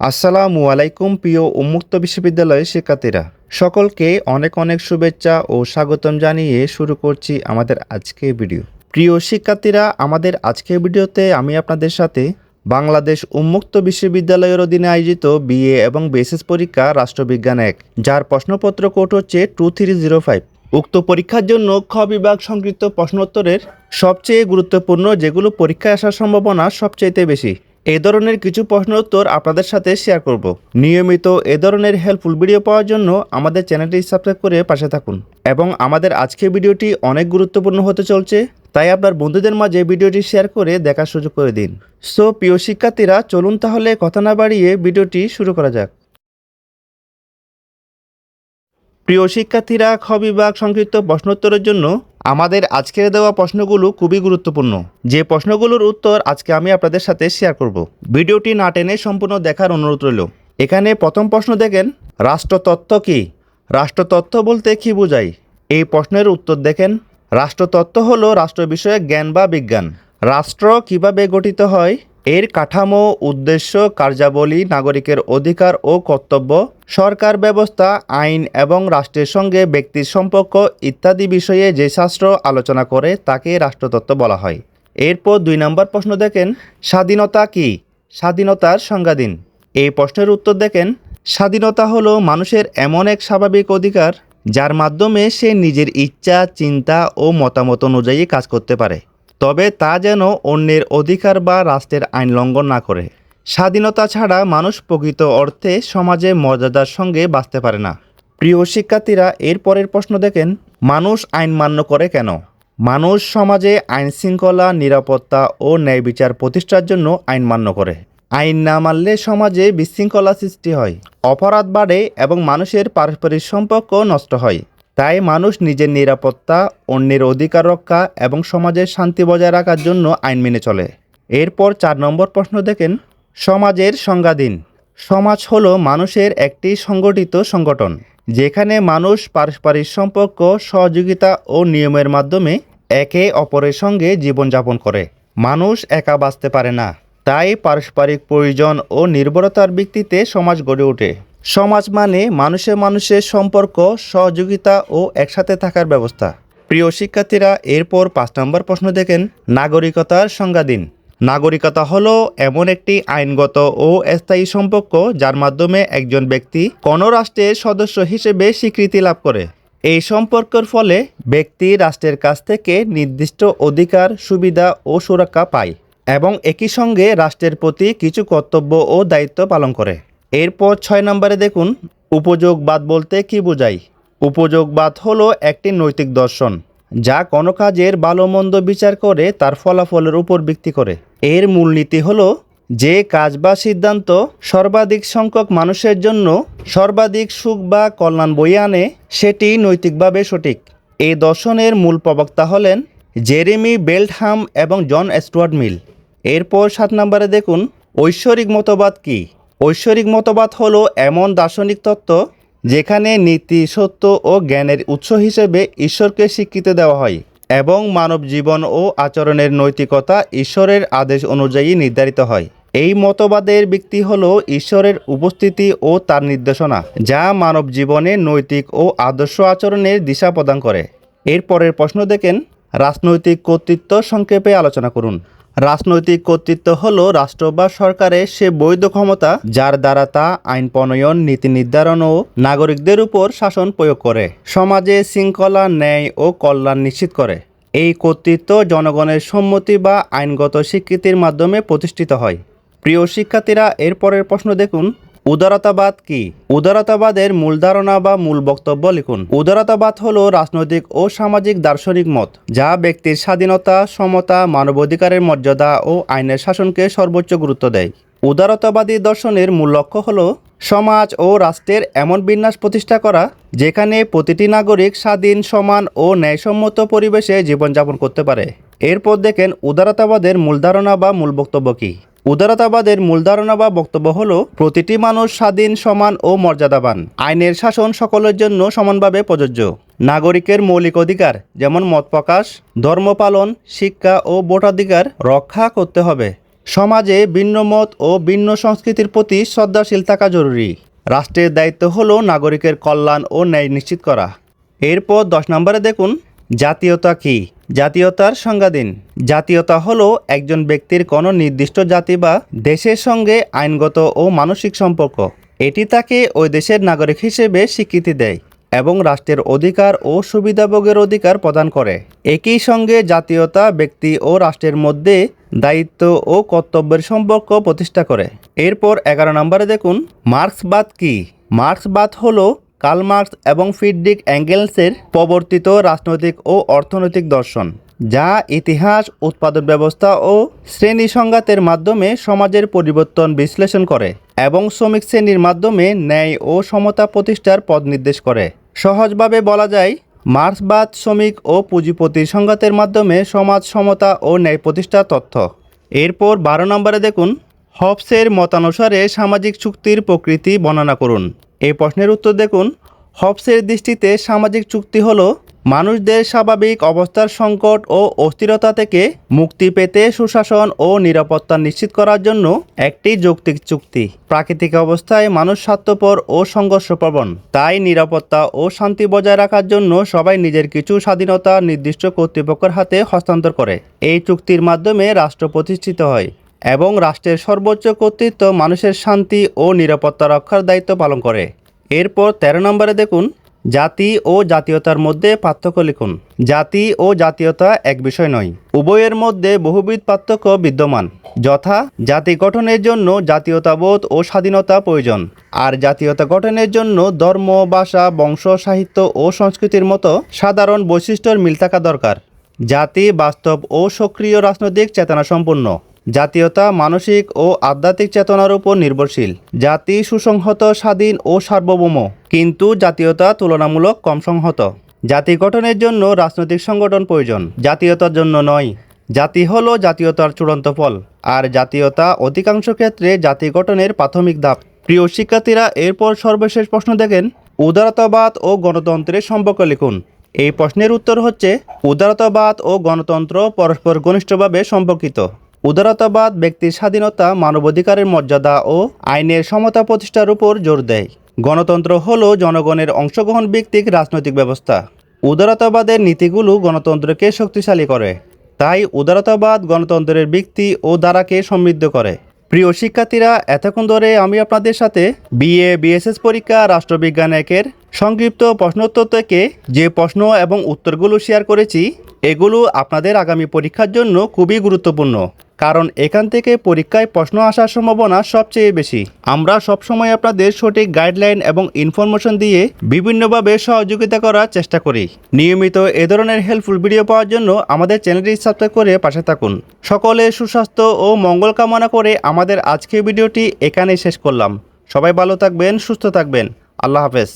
আসসালামু আলাইকুম, প্রিয় উন্মুক্ত বিশ্ববিদ্যালয়ের শিক্ষার্থীরা। সকলকে অনেক অনেক শুভেচ্ছা ও স্বাগতম জানিয়ে শুরু করছি আমাদের আজকের ভিডিও। প্রিয় শিক্ষার্থীরা, আমাদের আজকের ভিডিওতে আমি আপনাদের সাথে বাংলাদেশ উন্মুক্ত বিশ্ববিদ্যালয়ের অধীনে আয়োজিত বিএ এবং বেসিস পরীক্ষা রাষ্ট্রবিজ্ঞান এক, যার প্রশ্নপত্র কোড হচ্ছে টু থ্রি জিরো ফাইভ উক্ত পরীক্ষার জন্য খ বিভাগ সংকৃত প্রশ্নোত্তরের সবচেয়ে গুরুত্বপূর্ণ যেগুলো পরীক্ষায় আসার সম্ভাবনা সবচেয়ে বেশি। এই ধরনের কিছু প্রশ্ন উত্তর আপনাদের সাথে শেয়ার করব। নিয়মিত এ ধরনের হেল্পফুল ভিডিও পাওয়ার জন্য আমাদের চ্যানেলটি সাবস্ক্রাইব করে পাশে থাকুন এবং আমাদের আজকের ভিডিওটি অনেক গুরুত্বপূর্ণ হতে চলছে, তাই আপনার বন্ধুদের মাঝে ভিডিওটি শেয়ার করে দেখার সুযোগ করে দিন। সো প্রিয় শিক্ষার্থীরা, চলুন তাহলে কথা না বাড়িয়ে ভিডিওটি শুরু করা যাক। প্রিয় শিক্ষার্থীরা, খ বিভাগ সংক্ষিপ্ত প্রশ্নোত্তরের জন্য আমাদের আজকের দেওয়া প্রশ্নগুলো খুবই গুরুত্বপূর্ণ। যে প্রশ্নগুলোর উত্তর আজকে আমি আপনাদের সাথে শেয়ার করব। ভিডিওটি না টেনে সম্পূর্ণ দেখার অনুরোধ রইল। এখানে প্রথম প্রশ্ন দেখেন, রাষ্ট্রতত্ত্ব কি? রাষ্ট্রতত্ত্ব বলতে কি বোঝায়? এই প্রশ্নের উত্তর দেখেন, রাষ্ট্রতত্ত্ব হলো রাষ্ট্র বিষয়ে জ্ঞান বা বিজ্ঞান। রাষ্ট্র কীভাবে গঠিত হয়? এর কাঠামো, উদ্দেশ্য, কার্যাবলী, নাগরিকের অধিকার ও কর্তব্য, সরকার ব্যবস্থা, আইন এবং রাষ্ট্রের সঙ্গে ব্যক্তির সম্পর্ক ইত্যাদি বিষয়ে যে শাস্ত্র আলোচনা করে তাকে রাষ্ট্রতত্ত্ব বলা হয়। এরপর দুই নম্বর প্রশ্ন দেখেন, স্বাধীনতা কি? স্বাধীনতার সংজ্ঞা দিন। এই প্রশ্নের উত্তর দেখেন, স্বাধীনতা হলো মানুষের এমন এক স্বাভাবিক অধিকার, যার মাধ্যমে সে নিজের ইচ্ছা, চিন্তা ও মতামত অনুযায়ী কাজ করতে পারে। তবে তা যেন অন্যের অধিকার বা রাষ্ট্রের আইন লঙ্ঘন না করে। স্বাধীনতা ছাড়া মানুষ প্রকৃত অর্থে সমাজে মর্যাদার সঙ্গে বাঁচতে পারে না। প্রিয় শিক্ষার্থীরা, এর পরের প্রশ্ন দেখেন, মানুষ আইন মান্য করে কেন? মানুষ সমাজে আইন শৃঙ্খলা, নিরাপত্তা ও ন্যায় বিচার প্রতিষ্ঠার জন্য আইন মান্য করে। আইন না মানলে সমাজে বিশৃঙ্খলা সৃষ্টি হয়, অপরাধ বাড়ে এবং মানুষের পারস্পরিক সম্পর্ক নষ্ট হয়। তাই মানুষ নিজের নিরাপত্তা, অন্যের অধিকার রক্ষা এবং সমাজের শান্তি বজায় রাখার জন্য আইন মেনে চলে। এরপর চার নম্বর প্রশ্ন দেখেন, সমাজের সংজ্ঞা দিন। সমাজ হলো মানুষের একটি সংগঠিত সংগঠন, যেখানে মানুষ পারস্পরিক সম্পর্ক, সহযোগিতা ও নিয়মের মাধ্যমে একে অপরের সঙ্গে জীবনযাপন করে। মানুষ একা বাঁচতে পারে না, তাই পারস্পরিক প্রয়োজন ও নির্ভরতার ভিত্তিতে সমাজ গড়ে ওঠে। সমাজ মানে মানুষে মানুষের সম্পর্ক, সহযোগিতা ও একসাথে থাকার ব্যবস্থা। প্রিয় শিক্ষার্থীরা, এরপর পাঁচ নম্বর প্রশ্ন দেখেন। নাগরিকতার সংজ্ঞা দিন। নাগরিকতা হলো এমন একটি আইনগত ও স্থায়ী সম্পর্ক যার মাধ্যমে একজন ব্যক্তি কোনো রাষ্ট্রের সদস্য হিসেবে স্বীকৃতি লাভ করে। এই সম্পর্কের ফলে ব্যক্তি রাষ্ট্রের কাছ থেকে নির্দিষ্ট অধিকার, সুবিধা ও সুরক্ষা পায় এবং একই সঙ্গে রাষ্ট্রের প্রতি কিছু কর্তব্য ও দায়িত্ব পালন করে। এরপর ছয় নম্বরে দেখুন উপযোগবাদ বলতে কি বোঝায়? উপযোগবাদ হলো একটি নৈতিক দর্শন, যা কোনো কাজের ভালো মন্দ বিচার করে, তার ফলাফলের উপর ভিত্তি করে। এর মূলনীতি হলো, যে কাজ বা সিদ্ধান্ত সর্বাধিক সংখ্যক মানুষের জন্য সর্বাধিক সুখ বা কল্যাণ বয়ে আনে, সেটি নৈতিকভাবে সঠিক। এই দর্শনের মূল প্রবক্তা হলেন জেরেমি বেল্টহাম এবং জন স্টুয়ার্ট মিল। এরপর সাত নম্বরে দেখুন, ঐশ্বরিক মতবাদ কি? ঐশ্বরিক মতবাদ হল এমন দার্শনিক তত্ত্ব যেখানে নীতি, সত্য ও জ্ঞানের উৎস হিসেবে ঈশ্বরকে স্বীকৃতি দেওয়া হয় এবং মানব জীবন ও আচরণের নৈতিকতা ঈশ্বরের আদেশ অনুযায়ী নির্ধারিত হয়। এই মতবাদের ব্যক্তি হল ঈশ্বরের উপস্থিতি ও তার নির্দেশনা, যা মানব জীবনে নৈতিক ও আদর্শ আচরণের দিশা প্রদান করে। এরপরের প্রশ্ন দেখেন, রাজনৈতিক কর্তৃত্ব সংক্ষেপে আলোচনা করুন। রাজনৈতিক কর্তৃত্ব হল রাষ্ট্র বা সরকারের সে বৈধ ক্ষমতা, যার দ্বারা তা আইন প্রণয়ন, নীতি নির্ধারণ ও নাগরিকদের উপর শাসন প্রয়োগ করে। সমাজে শৃঙ্খলা, ন্যায় ও কল্যাণ নিশ্চিত করে। এই কর্তৃত্ব জনগণের সম্মতি বা আইনগত স্বীকৃতির মাধ্যমে প্রতিষ্ঠিত হয়। প্রিয় শিক্ষার্থীরা, এরপরের প্রশ্ন দেখুন। উদারতাবাদ কি? উদারতাবাদের মূল ধারণা বা মূল বক্তব্য লিখুন। উদারতাবাদ হল রাজনৈতিক ও সামাজিক দার্শনিক মত, যা ব্যক্তির স্বাধীনতা, সমতা, মানবাধিকারের মর্যাদা ও আইনের শাসনকে সর্বোচ্চ গুরুত্ব দেয়। উদারতাবাদী দর্শনের মূল লক্ষ্য হল সমাজ ও রাষ্ট্রের এমন বিন্যাস প্রতিষ্ঠা করা, যেখানে প্রতিটি নাগরিক স্বাধীন, সমান ও ন্যায়সম্মত পরিবেশে জীবনযাপন করতে পারে। এরপর দেখেন উদারতাবাদের মূল ধারণা বা মূল বক্তব্য কী। উদারতাবাদের মূল ধারণা বা বক্তব্য হল, প্রতিটি মানুষ স্বাধীন, সমান ও মর্যাদাবান। আইনের শাসন সকলের জন্য সমানভাবে প্রযোজ্য। নাগরিকের মৌলিক অধিকার, যেমন মত প্রকাশ, ধর্ম পালন, শিক্ষা ও ভোটাধিকার রক্ষা করতে হবে। সমাজে ভিন্ন মত ও ভিন্ন সংস্কৃতির প্রতি শ্রদ্ধাশীল থাকা জরুরি। রাষ্ট্রের দায়িত্ব হলো নাগরিকের কল্যাণ ও ন্যায় নিশ্চিত করা। এরপর দশ নম্বরে দেখুন, জাতীয়তা কি? জাতীয়তার সংজ্ঞা দিন জাতীয়তা হলো একজন ব্যক্তির কোনো নির্দিষ্ট জাতি বা দেশের সঙ্গে আইনগত ও মানসিক সম্পর্ক। এটি তাকে ওই দেশের নাগরিক হিসেবে স্বীকৃতি দেয় এবং রাষ্ট্রের অধিকার ও সুবিধাভোগের অধিকার প্রদান করে। একই সঙ্গে জাতীয়তা ব্যক্তি ও রাষ্ট্রের মধ্যে দায়িত্ব ও কর্তব্যের সম্পর্ক প্রতিষ্ঠা করে। এরপর এগারো নম্বরে দেখুন, মার্ক্সবাদ কি? মার্ক্সবাদ হলো কার্ল মার্কস এবং ফিডরিক অ্যাঙ্গেলসের প্রবর্তিত রাজনৈতিক ও অর্থনৈতিক দর্শন, যা ইতিহাস, উৎপাদন ব্যবস্থা ও শ্রেণি সংঘাতের মাধ্যমে সমাজের পরিবর্তন বিশ্লেষণ করে এবং শ্রমিক শ্রেণির মাধ্যমে ন্যায় ও সমতা প্রতিষ্ঠার পথ নির্দেশ করে। সহজভাবে বলা যায়, মার্ক্সবাদ, শ্রমিক ও পুঁজিপতির সংঘাতের মাধ্যমে সমাজ সমতা ও ন্যায় প্রতিষ্ঠার তথ্য। এরপর বারো নম্বরে দেখুন, হবসের মতানুসারে সামাজিক চুক্তির প্রকৃতি বর্ণনা করুন। এই প্রশ্নের উত্তর দেখুন। হবসের দৃষ্টিতে সামাজিক চুক্তি হলো মানুষদের স্বাভাবিক অবস্থার সংকট ও অস্থিরতা থেকে মুক্তি পেতে সুশাসন ও নিরাপত্তা নিশ্চিত করার জন্য একটি যৌক্তিক চুক্তি। প্রাকৃতিক অবস্থায় মানুষ স্বার্থপর ও সংঘর্ষপ্রবণ। তাই নিরাপত্তা ও শান্তি বজায় রাখার জন্য সবাই নিজের কিছু স্বাধীনতা নির্দিষ্ট কর্তৃপক্ষের হাতে হস্তান্তর করে। এই চুক্তির মাধ্যমে রাষ্ট্র প্রতিষ্ঠিত হয়। এবং রাষ্ট্রের সর্বোচ্চ কর্তৃত্ব মানুষের শান্তি ও নিরাপত্তা রক্ষার দায়িত্ব পালন করে। এরপর তেরো নম্বরে দেখুন, জাতি ও জাতীয়তার মধ্যে পার্থক্য লিখুন। জাতি ও জাতীয়তা এক বিষয় নয়, উভয়ের মধ্যে বহুবিধ পার্থক্য বিদ্যমান। যথা, জাতি গঠনের জন্য জাতীয়তাবোধ ও স্বাধীনতা প্রয়োজন, আর জাতীয়তা গঠনের জন্য ধর্ম, ভাষা, বংশ, সাহিত্য ও সংস্কৃতির মতো সাধারণ বৈশিষ্ট্যের মিল থাকা দরকার। জাতি বাস্তব ও সক্রিয় রাজনৈতিক চেতনা সম্পন্ন। জাতীয়তা, মানসিক ও আধ্যাত্মিক চেতনার উপর নির্ভরশীল। জাতি সুসংহত, স্বাধীন ও সার্বভৌম, কিন্তু জাতীয়তা তুলনামূলক কম সংহত। জাতি গঠনের জন্য রাজনৈতিক সংগঠন প্রয়োজন। জাতীয়তার জন্য নয়। জাতি হল জাতীয়তার চূড়ান্ত ফল, আর জাতীয়তা অধিকাংশ ক্ষেত্রে জাতি গঠনের প্রাথমিক ধাপ। প্রিয় শিক্ষার্থীরা, এরপর সর্বশেষ প্রশ্ন দেখেন। উদারতাবাদ ও গণতন্ত্রের সম্পর্ক লিখুন। এই প্রশ্নের উত্তর হচ্ছে, উদারতাবাদ ও গণতন্ত্র পরস্পর ঘনিষ্ঠভাবে সম্পর্কিত। উদারতাবাদ, ব্যক্তির স্বাধীনতা, মানবাধিকারের মর্যাদা ও আইনের সমতা প্রতিষ্ঠার উপর জোর দেয়। গণতন্ত্র হল জনগণের অংশগ্রহণ ভিত্তিক রাজনৈতিক ব্যবস্থা। উদারতাবাদের নীতিগুলো গণতন্ত্রকে শক্তিশালী করে। তাই উদারতাবাদ গণতন্ত্রের ব্যক্তি ও দ্বারাকে সমৃদ্ধ করে। প্রিয় শিক্ষার্থীরা, এতক্ষণ ধরে আমি আপনাদের সাথে বিএ, বিএসএস পরীক্ষা, রাষ্ট্রবিজ্ঞান একের সংক্ষিপ্ত প্রশ্নোত্তর থেকে যে প্রশ্ন এবং উত্তরগুলো শেয়ার করেছি, এগুলো আপনাদের আগামী পরীক্ষার জন্য খুবই গুরুত্বপূর্ণ। কারণ এখান থেকে পরীক্ষায় প্রশ্ন আসার সম্ভাবনা সবচেয়ে বেশি। আমরা সবসময় আপনাদের সঠিক গাইডলাইন এবং ইনফরমেশন দিয়ে বিভিন্নভাবে সহযোগিতা করার চেষ্টা করি। নিয়মিত এ ধরনের হেল্পফুল ভিডিও পাওয়ার জন্য আমাদের চ্যানেলটি সাবস্ক্রাইব করে পাশে থাকুন। সকলে সুস্বাস্থ্য ও মঙ্গল কামনা করে আমাদের আজকের ভিডিওটি এখানেই শেষ করলাম। সবাই ভালো থাকবেন, সুস্থ থাকবেন। আল্লাহ হাফেজ।